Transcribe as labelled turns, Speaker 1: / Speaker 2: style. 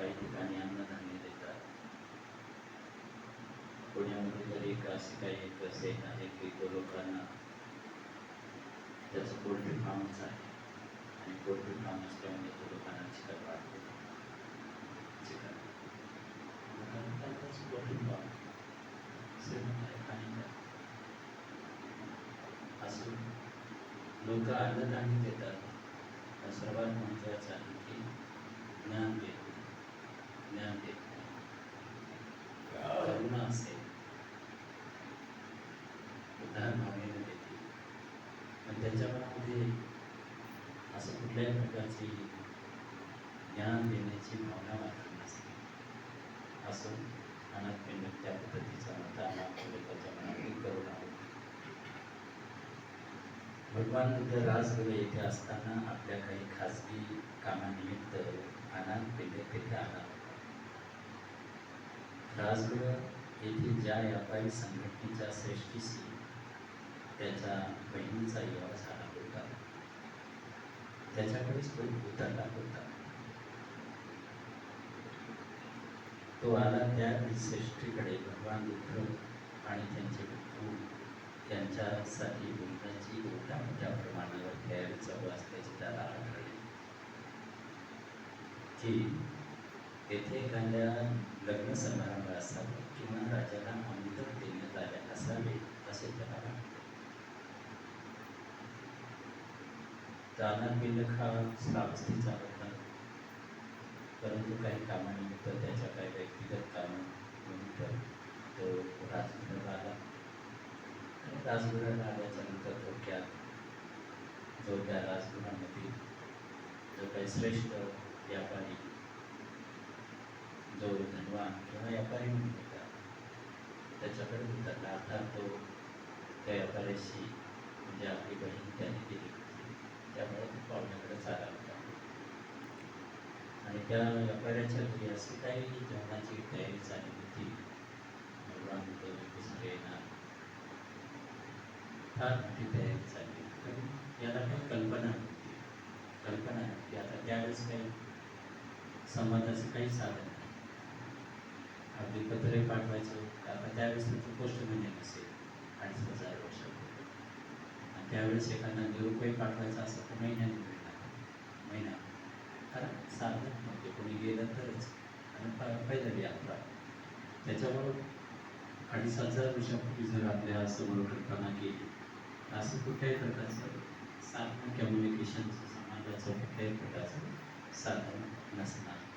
Speaker 1: काही ठिकाणी अन्नधान्य देतात. पुण्यामध्ये तर एक असे काही एक सेट आहे की तो लोकांना त्याचं पोल्ट्री फार्मच आहे आणि पोल्ट्री फार्म असल्यामुळे तो लोकांना चिकन वाढतो. चिकन पोल्ट्री फार्म श्रीमंत आहे खाणी असं लोक अन्नधान्य देतात. सर्वात महत्त्वाचं आहे की ज्ञान देतात. ज्ञान देत नाही करुणा असेल उदार भावनेने देते पण त्याच्या मनामध्ये असं कुठल्याही प्रकारची ज्ञान देण्याची भावना नसते असं त्या पद्धतीचा म्हणता अनाथ त्याच्या मनामध्ये करुणा होती भगवान बुद्ध येथे असताना आपल्या काही खाजगी कामानिमित्त अनाथ पिंड तेथे आला होता येथील ज्या व्यापारी संघटनेच्या श्रेष्ठीशी त्याच्या बहिणीचा विवाह झाला होता त्याच्याकडेच तो उतरला होता. तो आला त्या श्रेष्ठीकडे भगवान बुद्ध आणि त्यांचे गुरु त्यांच्यासाठी बुद्धाची मोठ्या मोठ्या प्रमाणावर तयारी चालू असल्याचे त्याला आढळले. की तेथे एखाद्या लग्न समारंभ असावा किंवा राजाला आमंत्रण देण्यात आले असावे असे त्याला वाटले दाना बिलक हा श्रावस्तीचा होता परंतु काही कामानिमित्त त्याच्या काही व्यक्तिगत कामानिमित्त तो राजगृहात आला. आणि राजगृहात आल्याच्यानंतर थोडक्यात जो त्या राजगृहामध्ये जो काही श्रेष्ठ व्यापारी जो धनवान किंवा व्यापारी म्हणून होता त्याच्याकडे होता आता तो त्या व्यापाऱ्याशी म्हणजे आपली बहीण त्याने दिली होती त्यामुळे तो पाहुण्याकडे चाला होता आणि त्या व्यापाऱ्याच्या घरी असे काही जेवणाची तयारी झाली होती भगवान बुद्ध दुसरे येणार फार मोठी तयारी झाली पण याला काही कल्पना कल्पना नव्हती. आता त्यावेळेस काही संवादाचं काही साधन पाठवायचं आता त्यावेळेस त्याची गोष्ट म्हणजे नसेल अडीच हजार वर्ष आणि त्यावेळेस एखादा निरुपय पाठवायचा असं तर महिन्याने मिळणार महिना. कारण साधन म्हणजे कोणी गेलं तरच. आणि पैदल यात्रा. त्याच्याबरोबर अडीच हजार वर्षापूर्वी जर आपल्यासमोर कल्पना केली असं कुठल्याही प्रकारचं साधन कम्युनिकेशनचं समाजाचं कुठल्याही प्रकारचं साधन नसणार.